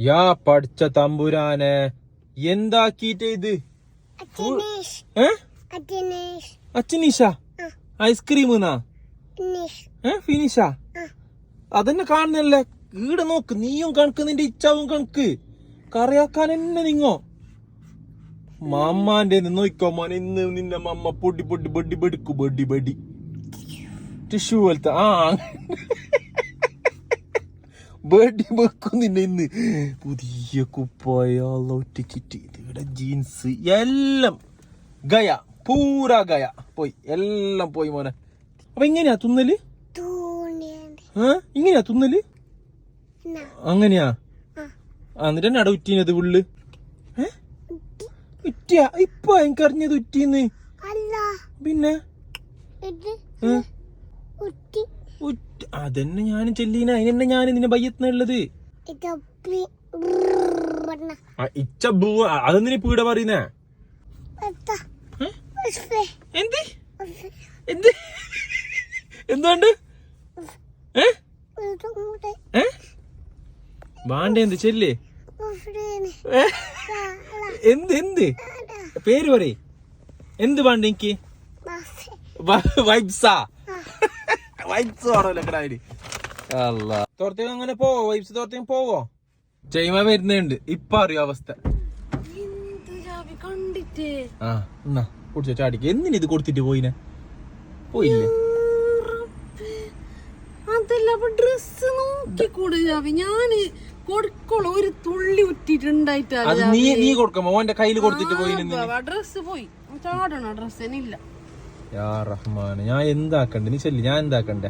യാ പഠിച്ച തമ്പുരാനെ. എന്താക്കിട്ട് ഇത്? അച്ഛനേഷ്. ഐസ്ക്രീം ഫിനിഷ. അതന്നെ കാണുന്നല്ലേ ഈടെ നോക്ക് നീയും കണക്ക് നിന്റെ ഇച്ചാവും കണക്ക്. കറിയാക്കാൻ എന്നെ നിങ്ങോ? മമ്മാന്റെ നോക്കോ മോനെ ഇന്ന് നിന്റെ മമ്മ പൊടി പൊടി ബഡി ബെടുക്കു ബഡി ബഡി ടിഷ്യൂ പോലത്തെ ആ. ബഡി വെക്കും നിന്നെ ഇന്ന് പുതിയ കുപ്പായ ഒട്ടിച്ചിട്ട് ഇവിടെ ജീൻസ് എല്ലാം. ഗയ പൂര ഗയ. പോയി എല്ലാം പോയി മോനെ. അപ്പൊ ഇങ്ങനെയാ തുന്നൽ? ഇങ്ങനെയാ തുന്നൽ? അങ്ങനെയാ? എന്നിട്ട് തന്നെ അവിടെ ഉറ്റീനത് ഉള്ള്? ഉറ്റിയ? ഇപ്പൊ എനിക്കറിഞ്ഞത് ഉറ്റീന്ന്. പിന്നെ? ഉറ്റ. അതന്നെ ഞാൻ ചെല്ലീന. അതിനെന്നെ ഞാൻ നിന്നെ ബയ്യത്തിനുള്ളത് ഇച്ച ബൂ അതെന്തിനാ പീട പറയുന്നേ? എന്ത്? എന്ത്? എന്തുകൊണ്ട് ഏ? വാണ്ടേ എന്ത് ചെല്ലേ? എന്ത് എന്ത്? പേര് പറയ്. എന്ത് വാണ്ട എനിക്ക് വൈബ്സാ. വൈബ്സ് വേണമല്ലോ തോർത്തേക്ക് അങ്ങനെ പോവോ? വൈബ്സ് തോർത്തേക്ക് പോവോ? ജൈമ വരുന്നുണ്ട്. ഇപ്പൊ അറിയോ അവസ്ഥ? കണ്ടിട്ടേ? ആ എന്നാ കുടിച്ചോ ചാടിക്ക്. എന്തിനു ഇത് കൊടുത്തിട്ട് പോയിനെ? പോയില്ലേ? അതല്ല അപ്പൊ ഡ്രസ് നോക്കിക്കൂടെ ജാവി ഞാൻ കൊടുക്കോളൂ. ഒരു തുള്ളി നീ നീ കൊടുക്കുമ്പോ ഓന്റെ കയ്യിൽ കൊടുത്തിട്ട് പോയി ഡ്രസ് പോയി. ചാടണ ഡ്രസ്സിനില്ല യാ റഹ്മാൻ ഞാൻ എന്താക്കണ്ടേ? നീ ചെല്ലി. ഞാൻ എന്താക്കണ്ടേ?